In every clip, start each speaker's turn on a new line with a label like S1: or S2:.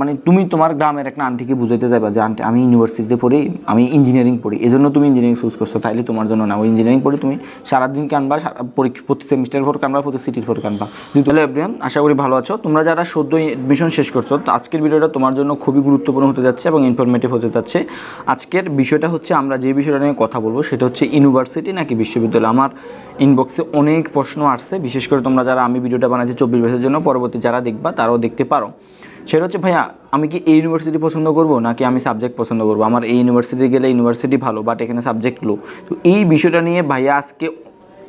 S1: মানে তুমি তোমার গ্রামের একটা আন্টিকে বুঝাইতে যাবা যে, আন্টি, আমি ইউনিভার্সিটিতে পড়ি, আমি ইঞ্জিনিয়ারিং পড়ি। এই জন্য তুমি ইঞ্জিনিয়ারিং চুজ করছ। তাইলে তোমার জন্য না। ওই ইঞ্জিনিয়ারিং পড়ে তুমি সারাদিন কানবা পরীক্ষা, প্রতি সেমিস্টার পর কানবা, প্রতি সিটির পর কানবা। তাহলে এভরিয়ান আশা করি ভালো আছো। তোমরা যারা সদ্য এডমিশন শেষ করছ, তো আজকের ভিডিওটা তোমার জন্য খুবই গুরুত্বপূর্ণ হতে যাচ্ছে এবং ইনফরমেটিভ হতে যাচ্ছে। আজকের বিষয়টা হচ্ছে, আমরা যে বিষয়টা নিয়ে কথা বলব, সেটা হচ্ছে ইউনিভার্সিটি নাকি বিশ্ববিদ্যালয়। আমার ইনবক্সে অনেক প্রশ্ন আসছে। বিশেষ করে তোমরা যারা আমি ভিডিওটা বানাচ্ছি চব্বিশ বছরের জন্য, পরবর্তী যারা দেখবা, তারাও দেখতে পারো। সেটা হচ্ছে, ভাইয়া, আমি কি এই ইউনিভার্সিটি পছন্দ করব, নাকি আমি সাবজেক্ট পছন্দ করব? আমার এই ইউনিভার্সিটি গেলে ইউনিভার্সিটি ভালো বাট এখানে সাবজেক্ট লো তো এই বিষয়টা নিয়ে ভাইয়া আজকে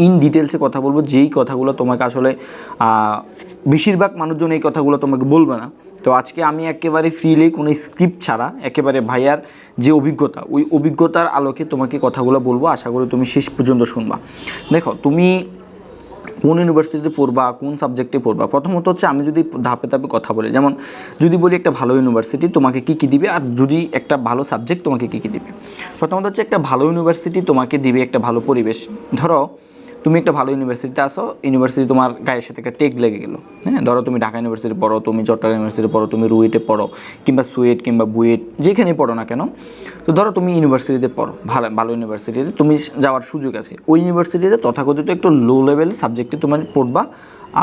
S1: ইন ডিটেলসে কথা বলব, যেই কথাগুলো তোমাকে আসলে বেশিরভাগ মানুষজন এই কথাগুলো তোমাকে বলবে না। তো আজকে আমি একেবারে ফ্রিলি কোনো স্ক্রিপ্ট ছাড়া, একেবারে ভাইয়ার যে অভিজ্ঞতা, ওই অভিজ্ঞতার আলোকে তোমাকে কথাগুলো বলব। আশা করি তুমি শেষ পর্যন্ত শুনবা। দেখো, তুমি কোন ইউনিভার্সিটিতে পড়বা, কোন সাবজেক্টে পড়বা? প্রথমত হচ্ছে আমি যদি ধাপে ধাপে কথা বলি, যেমন যদি বলি একটা ভালো ইউনিভার্সিটি তোমাকে কী কী দিবে? আর যদি একটা ভালো সাবজেক্ট তোমাকে কী কী দিবে? প্রথমত হচ্ছে একটা ভালো ইউনিভার্সিটি তোমাকে দিবে একটা ভালো পরিবেশ। ধরো তুমি একটা ভালো ইউনিভার্সিটিতে আসো ইউনিভার্সিটি তোমার গায়ের সাথে একটা টেক লেগে গেলো। হ্যাঁ ধরো তুমি ঢাকা ইউনিভার্সিটি পড়ো, তুমি চট্টগ্রাম ইউনিভার্সিটি পড়ো, তুমি রুয়েটে পড়ো, কিংবা সুয়েট কিংবা বুয়েট, যেখানেই পড়ো না কেন, তো ধরো তুমি ইউনিভার্সিটিতে পড়ো, ভালো ভালো ইউনিভার্সিটিতে তুমি যাওয়ার সুযোগ আছে। ওই ইউনিভার্সিটিতে তথাকথিত একটু লো লেভেল সাবজেক্টে তোমার পড়বা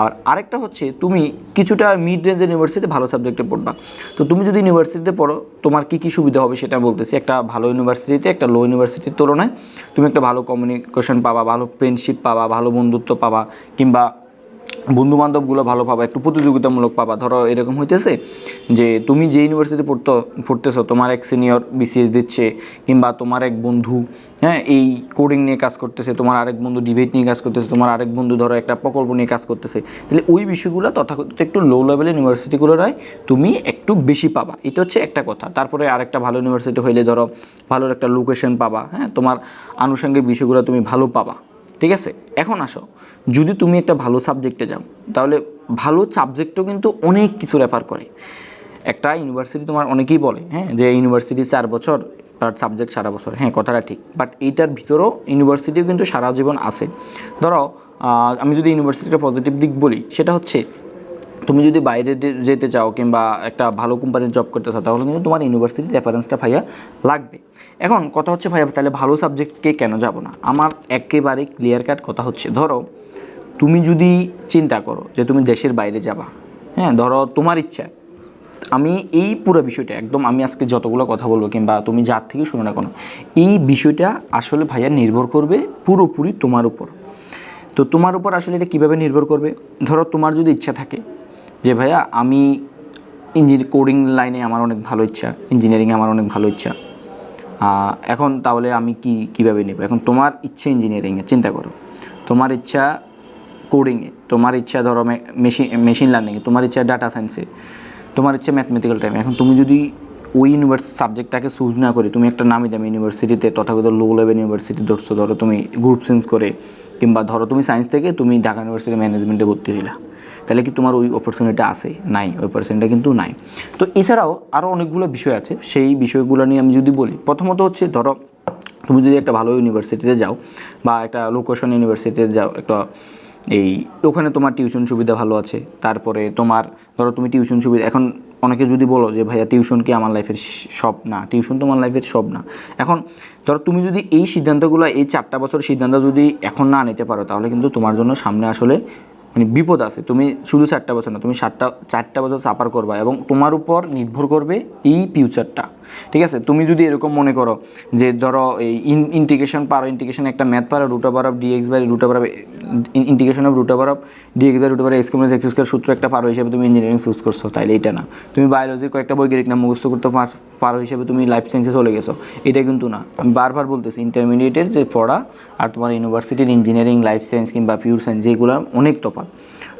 S1: আর আরেকটা হচ্ছে তুমি কিছুটা মিড রেঞ্জের ইউনিভার্সিটিতে ভালো সাবজেক্টে পড়বা। তো তুমি যদি ইউনিভার্সিটিতে পড়ো, তোমার কী কী সুবিধা হবে সেটা বলতেছি। একটা ভালো ইউনিভার্সিটিতে একটা লো ইউনিভার্সিটির তুলনায় তুমি একটা ভালো কমিউনিকেশন পাবা, ভালো ফ্রেন্ডশিপ পাবা, ভালো বন্ধুত্ব পাবা কিংবা বন্ধু বান্ধবগুলো ভালো পাবা, একটু প্রতিযোগিতামূলক পাবা। ধরো এরকম হইতেছে যে তুমি যে ইউনিভার্সিটি পড়তো, পড়তেছো, তোমার এক সিনিয়র বিসিএস দিচ্ছে, কিংবা তোমার এক বন্ধু হ্যাঁ এই কোডিং নিয়ে কাজ করতেছে, তোমার আরেক বন্ধু ডিবেট নিয়ে কাজ করতেছে, তোমার আরেক বন্ধু ধরো একটা প্রকল্প নিয়ে কাজ করতেছে, তাহলে ওই বিষয়গুলো তথাকথিত একটু লো লেভেল ইউনিভার্সিটিগুলো নয় তুমি একটু বেশি পাবা। এটা হচ্ছে একটা কথা। তারপরে আরেকটা ভালো ইউনিভার্সিটি হইলে ধরো ভালো একটা লোকেশন পাবা হ্যাঁ তোমার আনুষঙ্গিক বিষয়গুলো তুমি ভালো পাবা। ঠিক আছে? এখন আসো। যদি তুমি একটা ভালো সাবজেক্টে যাও, তাহলে ভালো সাবজেক্টও কিন্তু অনেক কিছু রেফার করে। একটা ইউনিভার্সিটি তোমার অনেকেই বলে হ্যাঁ যে ইউনিভার্সিটি চার বছর তার সাবজেক্ট সারা বছর। হ্যাঁ কথাটা ঠিক। বাট এইটার ভিতরেও ইউনিভার্সিটিও কিন্তু সারা জীবন আছে। ধরো আমি যদি ইউনিভার্সিটির পজিটিভ দিক বলি, সেটা হচ্ছে তুমি যদি বাইরে যেতে চাও কিংবা একটা ভালো কোম্পানির জব করতে চাও, তাহলে কিন্তু তোমার ইউনিভার্সিটি রেফারেন্সটা ভাইয়া লাগবে। এখন কথা হচ্ছে ভাইয়া, তাহলে ভালো সাবজেক্টকে কেন যাব না? আমার একেবারে ক্লিয়ার কাট কথা হচ্ছে, ধরো তুমি যদি চিন্তা করো যে তুমি দেশের বাইরে যাবা হ্যাঁ ধরো তোমার ইচ্ছা, আমি এই পুরো বিষয়টা, একদম আমি আজকে যতগুলো কথা বলব কিংবা তুমি যার থেকে শুনো না কোনো, এই বিষয়টা আসলে ভাইয়া নির্ভর করবে পুরোপুরি তোমার উপর। তো তোমার উপর আসলে এটা কীভাবে নির্ভর করবে? ধরো তোমার যদি ইচ্ছা থাকে যে ভাইয়া, আমি ইঞ্জিনিয়ার কোডিং লাইনে আমার অনেক ভালো ইচ্ছা ইঞ্জিনিয়ারিংয়ে আমার অনেক ভালো ইচ্ছা। এখন তাহলে আমি কি, কীভাবে নেব? এখন তোমার ইচ্ছে ইঞ্জিনিয়ারিংয়ে চিন্তা করো। তোমার ইচ্ছা কোডিংয়ে তোমার ইচ্ছা ধরো মেশিন মেশিন লার্নিংয়ে তোমার ইচ্ছা ডাটা সায়েন্সে তোমার ইচ্ছা ম্যাথমেটিক্যাল টাইমে এখন তুমি যদি ওই ইউনিভার্স সাবজেক্টটাকে চুজ না করে, তুমি একটা নামি দামি ইউনিভার্সিটিতে তথাগত লো লেভেল ইউনিভার্সিটি ধরছো, ধরো তুমি গ্রুপ সেন্স করে, কিংবা ধরো তুমি সায়েন্স থেকে তুমি ঢাকা ইউনিভার্সিটি ম্যানেজমেন্টে ভর্তি হইলা। তাহলে কি তোমার ওই অপরচুনিটি আছে? নাই, ওই অপরচুনিটি কিন্তু নাই। তো এছাড়াও আরও অনেকগুলো বিষয় আছে। সেই বিষয়গুলো নিয়ে আমি যদি বলি, প্রথমত হচ্ছে ধরো, তুমি যদি একটা ভালো ইউনিভার্সিটিতে যাও বা একটা লোকেশন ইউনিভার্সিটিতে যাও, একটা এই ওখানে তোমার টিউশন সুবিধা ভালো আছে, তারপরে তোমার ধরো তুমি টিউশন সুবিধা, এখন অনেকে যদি বলো যে, ভাইয়া টিউশন কি আমার লাইফের সব না? টিউশন তোমার লাইফের সব না? এখন ধরো তুমি যদি এই সিদ্ধান্তগুলো, এই চারটা বছর সিদ্ধান্ত যদি এখন না নিতে পারো, তাহলে কিন্তু তোমার জন্য সামনে আসলে মানে বিপদ আছে। তুমি শুধু চারটা বছর না, তুমি সাতটা, চারটা বছর সাফার করবা এবং তোমার উপর নির্ভর করবে এই ফিউচারটা ঠিক আছে? তুমি যদি এরকম মনে করো যে ধরো এই ইন্টিগ্রেশন পারো ইন্টিগ্রেশন একটা ম্যাথ পারো root over of d x by root over of integration of root over of d x by root over x x square সূত্র একটা পারো হিসেবে তুমি ইঞ্জিনিয়ারিং চুজ করছ, তাইলে এটা না। তুমি বায়োলজির কয়েকটা বৈজ্ঞানিক নাম মুখস্থ করতে পার- হিসেবে তুমি লাইফ সায়েন্সে চলে গেছো। এটা কিন্তু না। আমি বারবার বলতেছি ইন্টারমিডিয়েটের যে পড়া আর তোমার ইউনিভার্সিটির ইঞ্জিনিয়ারিং লাইফ সায়েন্স কিংবা পিওর সায়েন্স যেগুলো অনেক তফাৎ।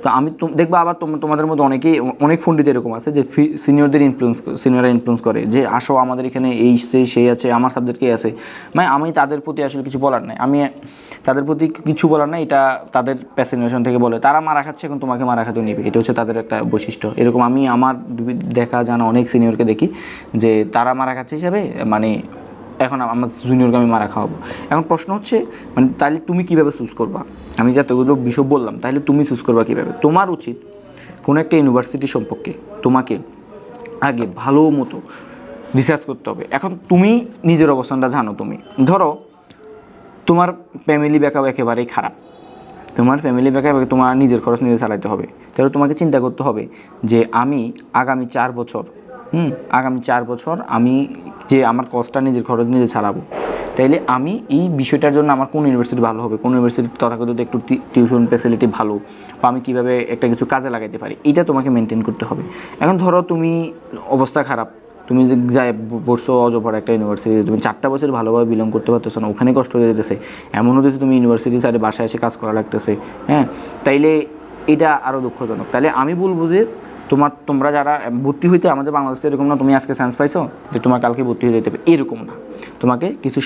S1: তো আমি দেখবা আবার তোম- তোমাদের মধ্যে অনেকেই অনেক ফন্ডিত এরকম আছে যে সিনিয়রদের ইনফ্লুয়েন্স সিনিয়ররা ইনফ্লুয়েন্স করে যে, আসো, আমাদের এখানে এই সেই সেই আছে, আমার সাবজেক্টকে আছে। মানে আমি তাদের প্রতি আসলে কিছু বলার নাই। আমি তাদের প্রতি কিছু বলার নাই, এটা তাদের প্যাসিনেশন থেকে বলে। তারা মারা খাচ্ছে, এখন তোমাকে মারা খাতে নেবে। এটা হচ্ছে তাদের একটা বৈশিষ্ট্য। এরকম আমি আমার দেখা জানা অনেক সিনিয়রকে দেখি যে, তারা মারা খাচ্ছে হিসাবে মানে এখন আমার জুনিয়রকে আমি মারা খাওয়াবো। এখন প্রশ্ন হচ্ছে মানে তাহলে তুমি কীভাবে চুজ করবা? আমি যতগুলো বিষয় বললাম তাহলে তুমি চুজ করবা কীভাবে? তোমার উচিত কোনো একটা ইউনিভার্সিটি সম্পর্কে তোমাকে আগে ভালো মতো রিসার্চ করতে হবে। এখন তুমি নিজের অবস্থানটা জানো তুমি। ধরো, তোমার ফ্যামিলি ব্যাকআপ একেবারেই খারাপ। তোমার ফ্যামিলি ব্যাকআপ তোমার নিজের খরচ নিজে চালাতে হবে। তাহলে তোমাকে চিন্তা করতে হবে যে আমি আগামী চার বছর হুম, আগামী চার বছর আমি যে আমার কষ্টটা নিজের খরচ নিজে চালাবো। তাইলে আমি এই বিষয়টার জন্য আমার কোন ইউনিভার্সিটি ভালো হবে? কোন ইউনিভার্সিটি তথাকথিত একটু টিউশন ফ্যাসিলিটি ভালো? বা আমি কীভাবে একটা কিছু কাজে লাগাইতে পারি? এটা তোমাকে মেনটেন করতে হবে। এখন ধরো তুমি অবস্থা খারাপ। তুমি যে যাই পড়ছো অজপাড়া একটা ইউনিভার্সিটি তুমি চারটা বছর ভালোভাবে বিলং করতে পারতেছো না, ওখানে কষ্ট হয়ে যেতেছে। এমন হতেছে তুমি ইউনিভার্সিটি সাইডে বাসায় এসে কাজ করা লাগতেছে। হ্যাঁ? তাইলে এটা আরও দুঃখজনক। তাহলে আমি বলব যে তোমার, তোমরা যারা ভর্তি হইতে আমাদের বাংলাদেশে এরকম না, তুমি আজকে চান্স পাইছো যে তোমার কালকে ভর্তি হয়ে যেতে এরকম না। তোমাকে কিছু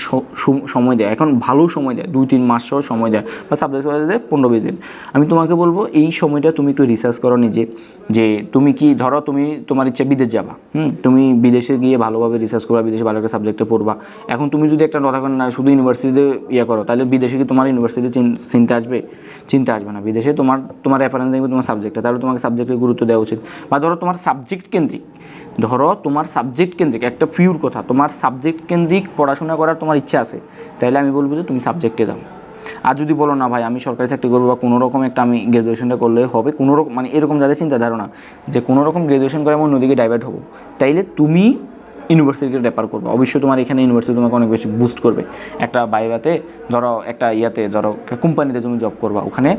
S1: সময় দেয়। এখন ভালো সময় দেয়, দুই, তিন মাস সহ সময় দেয় বা সাবজেক্ট ওয়াইজ দেয় পনেরো, বিশ দিন। আমি তোমাকে বলব, এই সময়টা তুমি একটু রিসার্চ করো নিজে। যে তুমি কি, ধরো তুমি, তোমার ইচ্ছা বিদেশ যাবা, হুম? তুমি বিদেশে গিয়ে ভালোভাবে রিসার্চ করবা, বিদেশে ভালো একটা সাবজেক্টে পড়বা। এখন তুমি যদি একটা কথা না, শুধু ইউনিভার্সিটিতে ইয়ে করো, তাহলে বিদেশে কি তোমার ইউনিভার্সিটিতে চিন্তা আসবে? চিন্তা আসবে না। বিদেশে তোমার তোমার রেফারেন্স দেখবে তোমার সাবজেক্টে তাহলে তোমাকে সাবজেক্টে গুরুত্ব দেওয়া উচিত। বা ধরো তোমার সাবজেক্ট কেন্দ্রিক। ধরো তোমার সাবজেক্ট কেন্দ্রিক, একটা পিওর কথা, তোমার সাবজেক্ট কেন্দ্রিক পড়াশোনা করার তোমার ইচ্ছা আছে তাহলে আমি বলব যে তুমি সাবজেক্টে দাও আর যদি বলো না ভাই, আমি সরকারি চাকরি করব বা কোনো রকম একটা আমি গ্র্যাজুয়েশনটা করলে হবে কোনো রকম মানে এরকম যাদের চিন্তা ধারণা, যে কোনো রকম গ্র্যাজুয়েশন করে আমি অন্যদিকে ডাইভার্ট হব, তাইলে তুমি ইউনিভার্সিটিকে রেপার করবে। অবশ্যই তোমার এখানে ইউনিভার্সিটি তোমাকে অনেক বেশি বুস্ট করবে। একটা বাইবাতে ধরো একটা ইয়াতে, ধরো একটা কোম্পানিতে তুমি জব করবা, ওখানে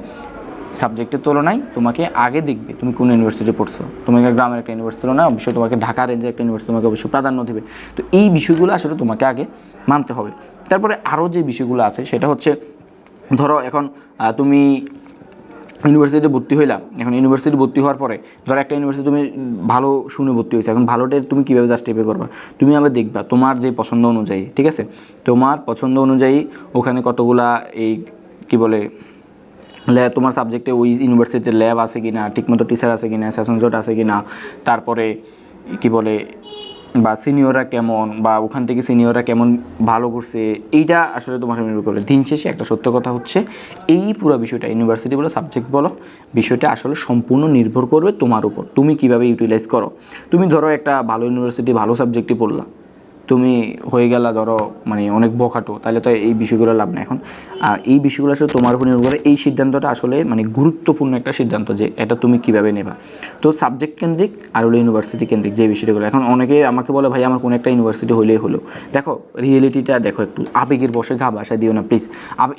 S1: সাবজেক্টের তুলনায় তোমাকে আগে দেখবে তুমি কোন ইউনিভার্সিটি পড়ছো। তোমাকে গ্রামের একটা ইউনিভার্সিটি তুলনায় অবশ্যই তোমাকে ঢাকা রেঞ্জের একটা ইউনিভার্সিটি তোমাকে অবশ্যই প্রাধান্য দেবে। তো এই বিষয়গুলো আসলে তোমাকে আগে মানতে হবে। তারপরে আরও যে বিষয়গুলো আছে, সেটা হচ্ছে, ধরো এখন তুমি ইউনিভার্সিটিতে ভর্তি হইলাম এখন ইউনিভার্সিটি ভর্তি হওয়ার পরে, ধরো একটা ইউনিভার্সিটি তুমি ভালো শুনে ভর্তি হয়েছে। এখন ভালোটা তুমি কীভাবে জাস্টিফাই করবা? তুমি আবার দেখবা, তোমার যে পছন্দ অনুযায়ী, ঠিক আছে? তোমার পছন্দ অনুযায়ী ওখানে কতগুলা এই, কি বলে তোমার সাবজেক্টে ওই ইউনিভার্সিটিতে ল্যাব আছে কি না ঠিকমতো টিচার আছে কি না সেশন জট আছে কি না তারপরে কি বলে, বা সিনিয়ররা কেমন, বা ওখান থেকে সিনিয়ররা কেমন ভালো করছে, এইটা আসলে তোমার নির্ভর করে দিন শেষে একটা সত্য কথা হচ্ছে, এই পুরো বিষয়টা ইউনিভার্সিটি বলো সাবজেক্ট বলো, বিষয়টা আসলে সম্পূর্ণ নির্ভর করবে তোমার উপর। তুমি কীভাবে ইউটিলাইজ করো? তুমি ধরো একটা ভালো ইউনিভার্সিটি ভালো সাবজেক্টই পড়লা। তুমি হয়ে গেলা ধরো মানে অনেক বখাটো তাহলে তো এই বিষয়গুলো লাভ নেই এখন। আর এই বিষয়গুলো আসলে তোমার উপর নির্ভর করে, এই সিদ্ধান্তটা আসলে মানে গুরুত্বপূর্ণ একটা সিদ্ধান্ত যে এটা তুমি কীভাবে নেবা। তো সাবজেক্ট কেন্দ্রিক আর হলো ইউনিভার্সিটি কেন্দ্রিক যে বিষয়গুলো। এখন অনেকে আমাকে বলে, ভাই, আমার কোনো একটা ইউনিভার্সিটি হলেই হলো। দেখো রিয়েলিটিটা দেখো একটু, আবেগের বসে ঘা বাসায় দিও না প্লিজ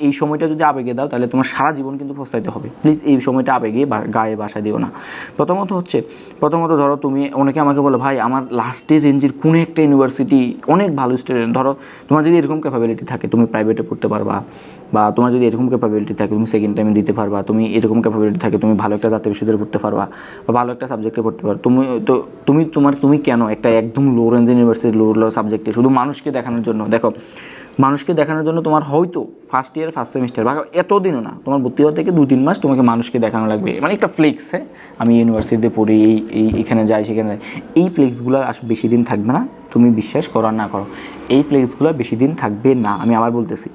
S1: এই সময়টা যদি আবেগে দাও, তাহলে তোমার সারা জীবন কিন্তু পস্তাইতে হবে। প্লিজ এই সময়টা আবেগে বা, গায়ে বাসা দিও না। প্রথমত হচ্ছে, প্রথমত ধরো তুমি, অনেকে আমাকে বলো, ভাই, আমার লাস্টে রেঞ্জের কোনো একটা ইউনিভার্সিটি অনেক ভালো স্টুডেন্ট ধরো, তোমার যদি এরকম ক্যাপাবিলিটি থাকে, তুমি প্রাইভেটে পড়তে পারবা, বা তোমার যদি এরকম ক্যাপাবিলিটি থাকে, তুমি সেকেন্ড টাইমে দিতে পারবা, তুমি এরকম ক্যাপাবিলিটি থাকে, তুমি ভালো একটা জাতীয় বিশ্ববিদ্যালয়ে পড়তে পারবা, বা ভালো একটা সাবজেক্টে পড়তে পারো তুমি, তো তুমি, তোমার, তুমি কেন একটা একদম লো রেঞ্জ ইউনিভার্সিটি লো লো সাবজেক্টে শুধু মানুষকে দেখানোর জন্য। দেখো, মানুষকে দেখানোর জন্য তোমার হয়তো ফার্স্ট ইয়ার ফার্স্ট সেমিস্টার বা এতদিনও না, তোমার ভর্তি হওয়া থেকে দু তিন মাস তোমাকে মানুষকে দেখানো লাগবে। মানে একটা ফ্লেক্স হ্যাঁ? আমি ইউনিভার্সিটিতে পড়ি, এই এই, এখানে যাই, সেখানে যাই। এই ফ্লেক্সগুলো আস বেশি দিন থাকবে না। তুমি বিশ্বাস করো না করো, এই ফ্লেক্সগুলো বেশি দিন থাকবে না, আমি আবার বলতেছি।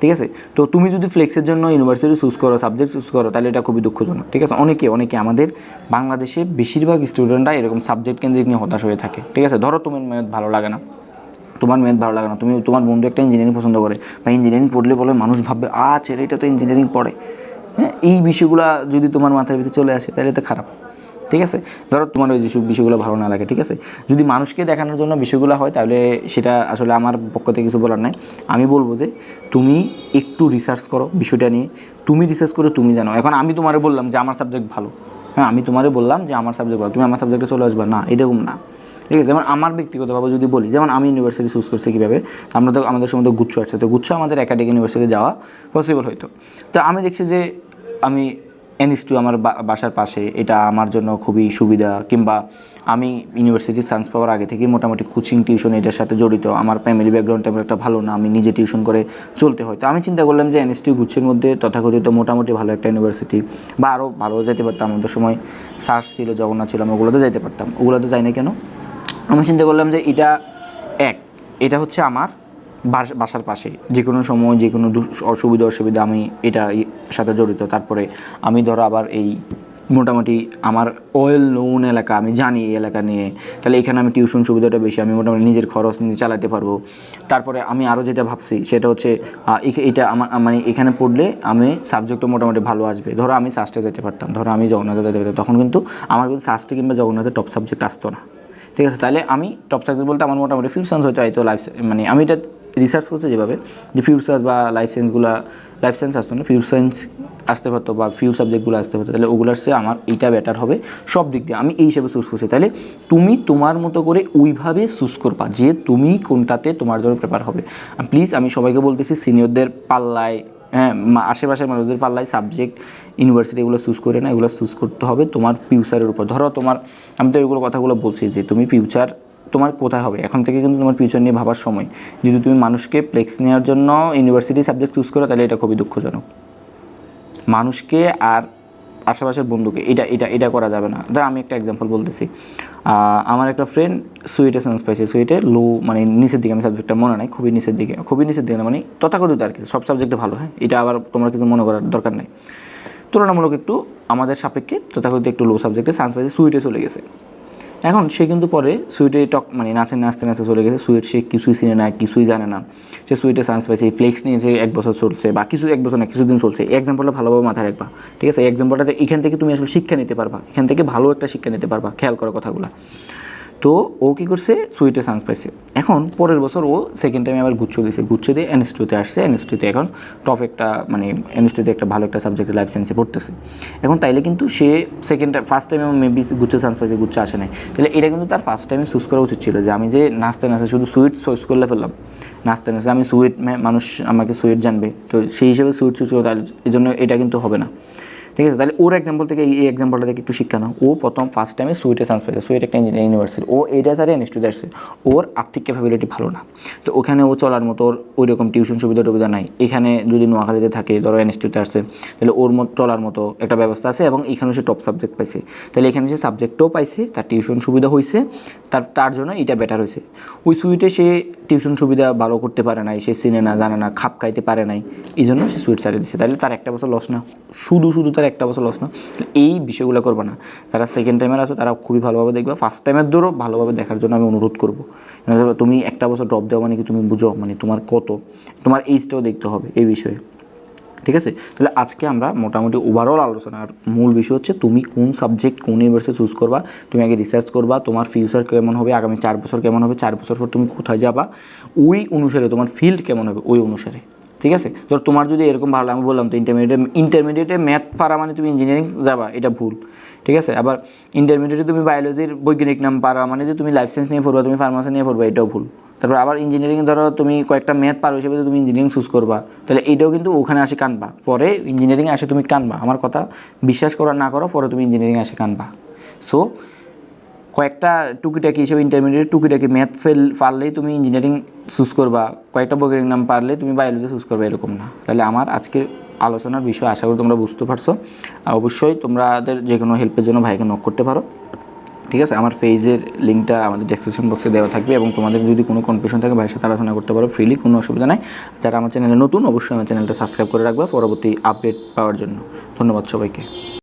S1: ঠিক আছে? তো তুমি যদি ফ্লেক্সের জন্য ইউনিভার্সিটি চুজ করো, সাবজেক্ট চুজ করো, তাহলে এটা খুবই দুঃখজনক, ঠিক আছে? অনেকে অনেকে আমাদের বাংলাদেশে বেশিরভাগ স্টুডেন্টরা এরকম সাবজেক্ট কেন্দ্রিক নিয়ে হতাশ হয়ে থাকে, ঠিক আছে? ধরো তোমার মেয়াদ ভালো লাগে না, তোমার মেয়াদ ভালো লাগে না, তুমি, তোমার বন্ধু একটা ইঞ্জিনিয়ারিং পছন্দ করে, বা ইঞ্জিনিয়ারিং পড়লে বলে মানুষ ভাববে আ ছেলেটা তো ইঞ্জিনিয়ারিং পড়ে। হ্যাঁ এই বিষয়গুলো যদি তোমার মাথার ভিতরে চলে আসে, তাহলে তো খারাপ। ঠিক আছে? ধরো তোমার ওই বিষয়গুলো ভালো না লাগে, ঠিক আছে? যদি মানুষকে দেখানোর জন্য বিষয়গুলো হয়, তাহলে সেটা আসলে আমার পক্ষ থেকে কিছু বলার নাই। আমি বলব যে, তুমি একটু রিসার্চ করো বিষয়টা নিয়ে। তুমি রিসার্চ করে তুমি জানো। এখন আমি তোমারে বললাম যে, আমার সাবজেক্ট ভালো। হ্যাঁ আমি তোমারে বললাম যে, আমার সাবজেক্ট ভালো। তুমি আমার সাবজেক্টে চলে আসবে? না, এরকম না। ঠিক আছে? যেমন আমার ব্যক্তিগতভাবে যদি বলি, যেমন আমি ইউনিভার্সিটি চুজ করছি কীভাবে? আমরা তো, আমাদের সময় তো গুচ্ছ আছে। তো গুচ্ছ আমাদের একাডেমিক ইউনিভার্সিটি যাওয়া পসিবল হইতো। তো আমি দেখছি যে, আমি এনএস টু আমার বাসার পাশে, এটা আমার জন্য খুবই সুবিধা। কিংবা আমি ইউনিভার্সিটি সায়েন্স পাওয়ার আগে থেকে মোটামুটি কোচিং টিউশন এটার সাথে জড়িত। আমার ফ্যামিলি ব্যাকগ্রাউন্ড তেমন একটা ভালো না, আমি নিজে টিউশন করে চলতে হয়। তো আমি চিন্তা করলাম যে এনএস টু গুচ্ছের মধ্যে তথাকথিত মোটামুটি ভালো একটা ইউনিভার্সিটি বা আরও ভালো যেতে পারতাম। আমাদের সময় সার্চ ছিল, জগন্নাথ ছিল, আমি ওগুলোতে যাইতে পারতাম। ওগুলোতে যাই না কেন? আমি চিন্তা করলাম যে এটা এক, এটা হচ্ছে আমার বাসার পাশে যে কোনো সময় যে কোনো অসুবিধা অসুবিধা আমি এটা সাথে জড়িত। তারপরে আমি ধরো আবার এই মোটামুটি আমার ওয়েল নোন এলাকা, আমি জানি এই এলাকা নিয়ে। তাহলে এখানে আমি টিউশন সুবিধাটা বেশি, আমি মোটামুটি নিজের খরচ নিজে চালাতে পারব। তারপরে আমি আরও যেটা ভাবছি, সেটা হচ্ছে এটা আমার মানে এখানে পড়লে আমি সাবজেক্টও মোটামুটি ভালো আসবে। ধরো আমি সাস্টে যেতে পারতাম, ধরো আমি জগন্নাথে যেতে পারতাম, তখন কিন্তু আমার কিন্তু সাস্টে কিংবা জগন্নাথে টপ সাবজেক্ট আসতো না। ঠিক আছে, তাহলে আমি টপ সাবজেক্ট বলতে আমার মোটামুটি সায়েন্স হয়তো হয়তো লাইফ মানে আমি এটা রিসার্চ করছি যেভাবে যে ফিউচার বা লাইফ সায়েন্সগুলো লাইফ সায়েন্স আসতো না ফিউচার সায়েন্স আসতে পারতো বা ফিউ সাবজেক্টগুলো আসতে পারতো, তাহলে ওগুলোর সে আমার এইটা বেটার হবে সব দিক দিয়ে। আমি এই হিসাবে চুজ করছি। তাহলে তুমি তোমার মতো করে ওইভাবে চুজ করবা যে তুমি কোনটাতে তোমার জন্য প্রেপার হবে। প্লিজ আমি সবাইকে বলতেছি সিনিয়রদের পাল্লায় হ্যাঁ আশেপাশের মানুষদের পাল্লায় সাবজেক্ট ইউনিভার্সিটি এগুলো চুজ করে না, এগুলো চুজ করতে হবে তোমার ফিউচারের উপর। ধরো তোমার, আমি তো এগুলো কথাগুলো বলছি যে তুমি ফিউচার তোমার কোথায় হবে? এখন থেকে কিন্তু তোমার ফিউচার নিয়ে ভাবার সময়। যদি তুমি মানুষকে প্লেক্স নেওয়ার জন্য ইউনিভার্সিটি সাবজেক্ট চুজ করো, তাহলে এটা খুবই দুঃখজনক। মানুষকে আর আশেপাশের বন্ধুকে, এটা এটা এটা করা যাবে না। ধর আমি একটা এক্সাম্পল বলতেছি। আমার একটা ফ্রেন্ড সুইটে সায়েন্স পাইছে। সুইটে লো মানে নিচের দিকে, আমি সাবজেক্টটা মনে নাই, খুবই নিচের দিকে, খুবই নিচের দিকে মানে তথাকথিত আর কি। সব সাবজেক্টে ভালো হ্যাঁ? এটা আবার তোমরা কিছু মনে করার দরকার নেই। তুলনামূলক একটু আমাদের সাপেক্ষে তথাকথিত একটু লো সাবজেক্টে সায়েন্স পাইছে। সুইটে চলে গেছে। এখন সে কিন্তু পরে সুইটে টক মানে নাচে নাচতে নাচতে চলে গেছে। সুইট সে কিছুই চিনে না, কিছুই জানে না। সে সুইটে চান্স পাইছে এই ফ্লেক্স নিয়ে যে এক বছর চলছে বা কিছু, এক বছর না, কিছুদিন চলছে। এই এক্সাম্পলটা ভালোভাবে মাথায় রাখবা, ঠিক আছে? এই এক্সাম্পলটাতে এখান থেকে তুমি আসলে শিক্ষা নিতে পারবা। এখান থেকে ভালো একটা শিক্ষা নিতে পারবা, খেয়াল করার কথাগুলো। তো ও কী করছে? সুইটে চান্স পাইছে। এখন পরের বছর ও সেকেন্ড টাইমে আবার গুচ্ছ দিয়েছে গুচ্ছ দিয়ে এনএসটিউতে আসছে। এনএসটিউতে এখন টপ একটা মানে এনএসটিউতে একটা ভালো একটা সাবজেক্টে লাইফ সায়েন্সে পড়তেছে। এখন তাইলে কিন্তু সে সেকেন্ড টাইম ফার্স্ট টাইমে মেবি গুচ্ছ চান্স পাইছে, গুচ্ছ আসে নাই। তাহলে এটা কিন্তু তার ফার্স্ট টাইমে চুজ করা উচিত ছিল যে আমি যে নাচতে নাচতে শুধু সুইট চয়েস করলে ফেললাম। নাচতে নাচতে আমি সুইট মানুষ আমাকে সুইট জানবে। তো সেই হিসেবে সুইট চুজ করো, তার এই জন্য এটা কিন্তু হবে না। ঠিক আছে? তাহলে ওর এক্সাম্পল থেকে এই এক্সাম্পলটা থেকে একটু শিক্ষা নাও। ও প্রথম ফার্স্ট টাইমে সুইটে চান্স পেয়েছে। সুইট একটা ইঞ্জিনিয়ারিং ইউনিভার্সিটি ও এইটা সারে ইনস্টিটিউট আসছে। ওর আর্থিক ক্যাপাবিলিটি ভালো না। তো ওখানে ও চলার মতো ওর ওই রকম টিউশন সুবিধা টুবিধা নাই। এখানে যদি নোয়াখালীতে থাকে, ধরো ইনস্টিটিউটে আসছে, তাহলে ওর মতো চলার মতো একটা ব্যবস্থা আছে এবং এখানে সে টপ সাবজেক্ট পাইছে। তাহলে এখানে সে সাবজেক্টও পাইছে, তার টিউশন সুবিধা হয়েছে তার তার জন্য এটা বেটার হয়েছে ওই সুইটে সে টিউশন সুবিধা ভালো করতে পারে নাই, সে চিনে না, জানে না, খাপ খাইতে পারে নাই এই জন্য সে সুইট ছাড়িয়ে দিচ্ছে তাহলে তার একটা বছর লস না। শুধু শুধু তার একটা বছর লস না। এই বিষয়গুলো করবে না। যারা সেকেন্ড টাইমের আসো তারা খুবই ভালোভাবে দেখবে। ফার্স্ট টাইমের ধরো ভালোভাবে দেখার জন্য আমি অনুরোধ করব। তুমি একটা বছর ড্রপ দেওয়া মানে কি তুমি বুঝো? মানে তোমার কত? তোমার এইজটাও দেখতে হবে এই বিষয়ে। ঠিক আছে? তাহলে আজকে আমরা মোটামুটি ওভারঅল আলোচনার মূল বিষয় হচ্ছে তুমি কোন সাবজেক্ট কোন ইউনিভার্সিটি চুজ করবা, তুমি আগে রিসার্চ করবা, তোমার ফিউচার কেমন হবে, আগামী চার বছর কেমন হবে, চার বছর পর তুমি কোথায় যাবা, ওই অনুসারে তোমার ফিল্ড কেমন হবে, ওই অনুসারে। ঠিক আছে? ধর তোমার যদি এরকম ভালো, আমি বললাম তো ইন্টারমিডিয়েট ইন্টারমিডিয়েটে ম্যাথ পারা মানে তুমি ইঞ্জিনিয়ারিং যাবা, এটা ভুল। ঠিক আছে? আবার ইন্টারমিডিয়েটে তুমি বায়োলজির বৈজ্ঞানিক নাম পারা মানে যে তুমি লাইফ সায়েন্স নিয়ে পড়বা, তুমি ফার্মাসি নিয়ে পড়বা, এটাও ভুল। তারপর আবার ইঞ্জিনিয়ারিং ধরো তুমি কয়েকটা ম্যাথ পারো হিসেবে তুমি ইঞ্জিনিয়ারিং চুজ করবা, তাহলে এইটাও কিন্তু ওখানে আসে কানবা। পরে ইঞ্জিনিয়ারিং আসে তুমি কানবা। আমার কথা বিশ্বাস করো না করো, পরে তুমি ইঞ্জিনিয়ারিং আসে কানবা। সো কয়েকটা টুকিটাকি হিসেবে ইন্টারমিডিয়েট টুকিটাকি ম্যাথ ফেল পারলেই তুমি ইঞ্জিনিয়ারিং চুজ করবা। কয়েকটা বৈজ্ঞানিক নাম পারলে তুমি বায়োলজি চুজ করবে, এরকম না। তাহলে আমার আজকের আলোচনার বিষয়, আশা করি তোমরা বুঝতে পারছ। অবশ্যই তোমাদের যে কোনো হেল্পের জন্য ভাইকে নক করতে পারো। ঠিক আছে? আমার পেজের লিঙ্কটা আমাদের ডেসক্রিপশন বক্সে দেওয়া থাকবে এবং তোমাদের যদি কোনো কনফিউশন থাকে, ভাইয়ের সাথে আলোচনা করতে পারো ফ্রিলি কোনো অসুবিধা নাই। যারা আমার চ্যানেলে নতুন, অবশ্যই আমার চ্যানেলটা সাবস্ক্রাইব করে রাখবে। পরবর্তী আপডেট পাওয়ার জন্য। ধন্যবাদ সবাইকে।